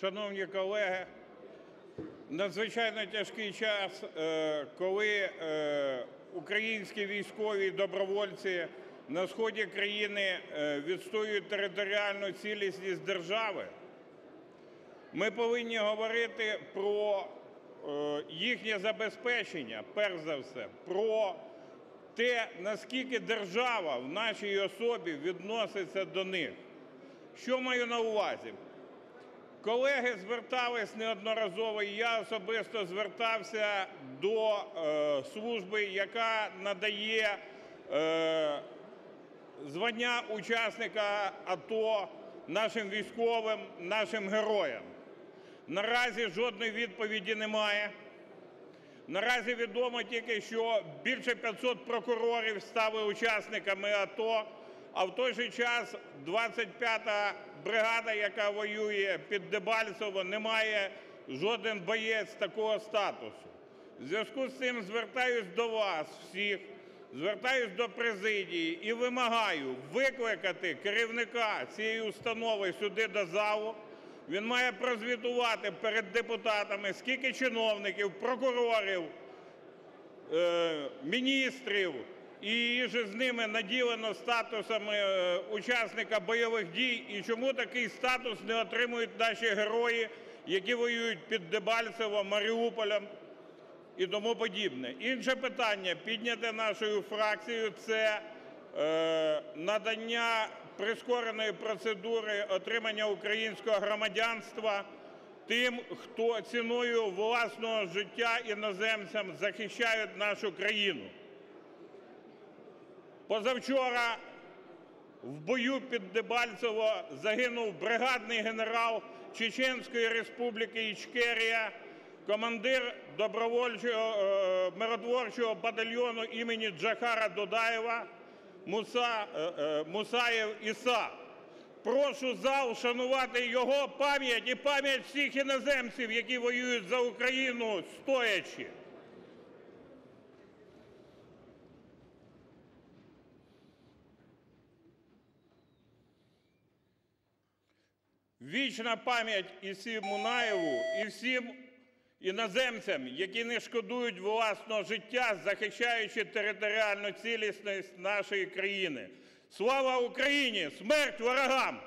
Шановні колеги, надзвичайно тяжкий час, е, коли е, українські військові добровольці на сході країни е, відстоюють територіальну цілісність держави. Ми повинні говорити про їхнє забезпечення, перш за все, про те, наскільки держава в нашій особі відноситься до них. Що маю на увазі? Колеги звертались неодноразово, і я особисто звертався до е, служби, яка надає е, звання учасника АТО нашим військовим, нашим героям. Наразі жодної відповіді немає. Наразі відомо тільки, що більше 500 прокурорів стали учасниками АТО, а в той же час 25-та бригада, яка воює під Дебальцево, не має жоден боєць такого статусу. В зв'язку з цим звертаюсь до вас всіх, звертаюсь до президії і вимагаю викликати керівника цієї установи сюди до залу. Він має прозвітувати перед депутатами, скільки чиновників, прокурорів, е, міністрів і же з ними наділено статусами е, учасника бойових дій, і чому такий статус не отримують наші герої, які воюють під Дебальцевом, Маріуполем і тому подібне. Інше питання, підняте нашою фракцією, це е, надання прискореної процедури отримання українського громадянства тим, хто ціною власного життя іноземцям захищають нашу країну. Позавчора в бою під Дебальцево загинув бригадний генерал Чеченської Республіки Ічкерія, командир добровольчого е, миротворчого батальйону імені Джахара Дудаєва Муса, е, е, Мусаєв Іса. Прошу зал шанувати його пам'ять і пам'ять всіх іноземців, які воюють за Україну стоячи. Вічна пам'ять Ісі Мунаєву і всім іноземцям, які не шкодують власного життя, захищаючи територіальну цілісність нашої країни. Слава Україні! Смерть ворогам!